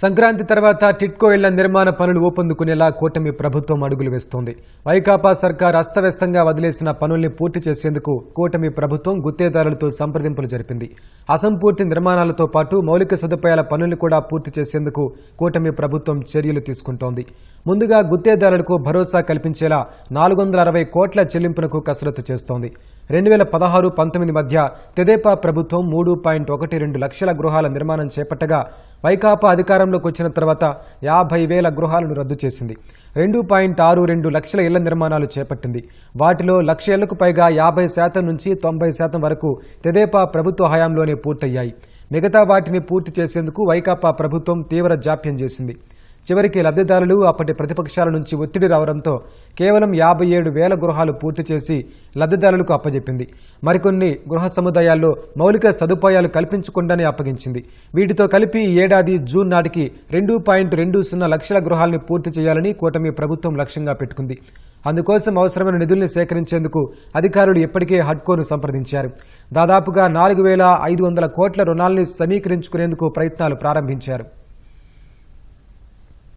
సంక్రాంతి తర్వాత టిట్కో ఇళ్ళ నిర్మాణ పనులు ఊపందుకునేలా కూటమి ప్రభుత్వం అడుగులు వేస్తోంది. వైకాపా సర్కార్ అస్తవ్యస్తంగా వదిలేసిన పనుల్ని పూర్తి చేసేందుకు కూటమి ప్రభుత్వం గుత్తేదారులతో సంప్రదింపులు జరిపింది. అసంపూర్తి నిర్మాణాలతో పాటు మౌలిక సదుపాయాల పనులు కూడా పూర్తి చేసేందుకు కూటమి ప్రభుత్వం చర్యలు తీసుకుంటోంది. ముందుగా గుత్తేదారులకు భరోసా కల్పించేలా నాలుగు వందల అరవై కోట్ల చెల్లింపునకు కసరత్తు చేస్తోంది. రెండు వేల పదహారు పంతొమ్మిది మధ్య తెదేపా ప్రభుత్వం మూడు పాయింట్ ఒకటి రెండు లక్షల గృహాల నిర్మాణం చేపట్టగా వైకాపా అధికారంలోకి వచ్చిన తర్వాత యాభై వేల గృహాలను రద్దు చేసింది. రెండు పాయింట్ ఆరు రెండు లక్షల ఇళ్ళ నిర్మాణాలు చేపట్టింది. వాటిలో లక్ష ఇళ్ళకు పైగా యాభై శాతం నుంచి తొంభై శాతం వరకు తెదేపా ప్రభుత్వ హయాంలోనే పూర్తయ్యాయి. మిగతా వాటిని పూర్తి చేసేందుకు వైకాపా ప్రభుత్వం తీవ్ర జాప్యం చేసింది. చివరికి లబ్ధిదారులు అప్పటి ప్రతిపక్షాల నుంచి ఒత్తిడి రావడంతో కేవలం యాభై ఏడు వేల గృహాలు పూర్తి చేసి లబ్ధిదారులకు అప్పజెప్పింది. మరికొన్ని గృహ సముదాయాల్లో మౌలిక సదుపాయాలు కల్పించకుండానే అప్పగించింది. వీటితో కలిపి ఈ ఏడాది జూన్ నాటికి రెండు పాయింట్ రెండు సున్నా లక్షల గృహాలను పూర్తి చేయాలని కూటమి ప్రభుత్వం లక్ష్యంగా పెట్టుకుంది. అందుకోసం అవసరమైన నిధుల్ని సేకరించేందుకు అధికారులు ఇప్పటికే హడ్కోను సంప్రదించారు. దాదాపుగా నాలుగు వేల ఐదు వందల కోట్ల రుణాల్ని సమీకరించుకునేందుకు ప్రయత్నాలు ప్రారంభించారు.